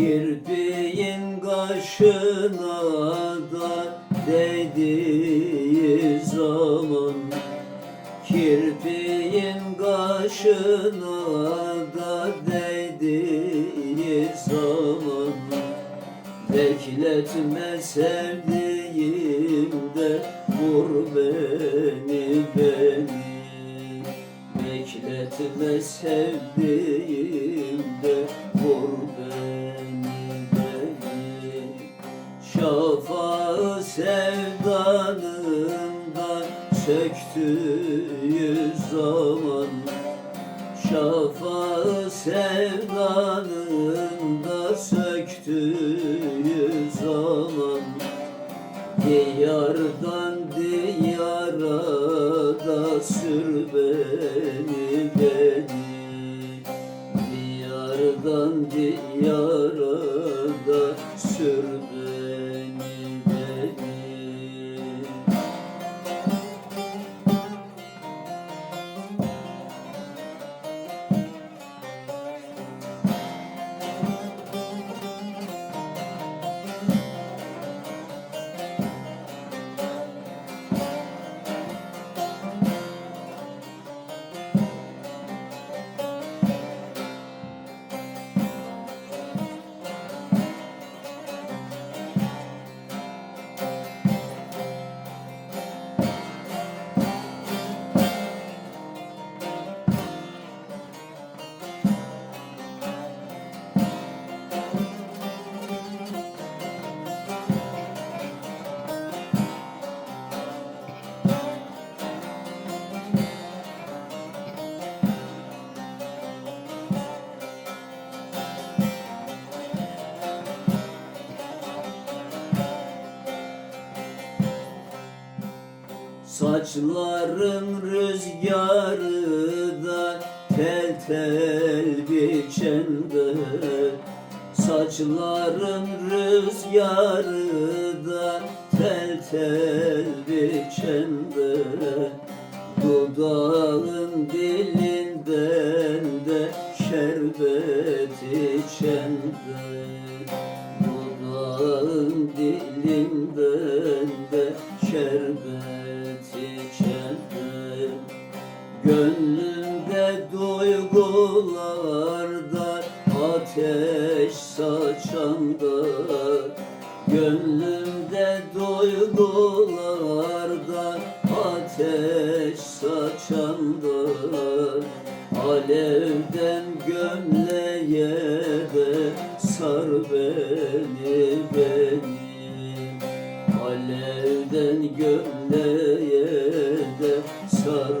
Kirpiğin kaşına da değdiği zaman Kirpiğin kaşına da değdiği zaman Bekletme sevdiğim de vur beni beni Bekletme sevdiğim de vur beni beni. Şafağı sevdanından söktüğü zaman Şafağı sevdanında söktüğü zaman Diyardan diyara da sür beni Diyardan diyara da Saçların rüzgarı da tel tel biçende Saçların rüzgarı da tel tel biçende Dudağın dilinden de şerbet içende Dudağın dilinden Gönlünde duygularda ateş saçanda Gönlümde duygularda ateş saçanda Alevden gömleğe de sar beni beni Alevden gömleğe de sar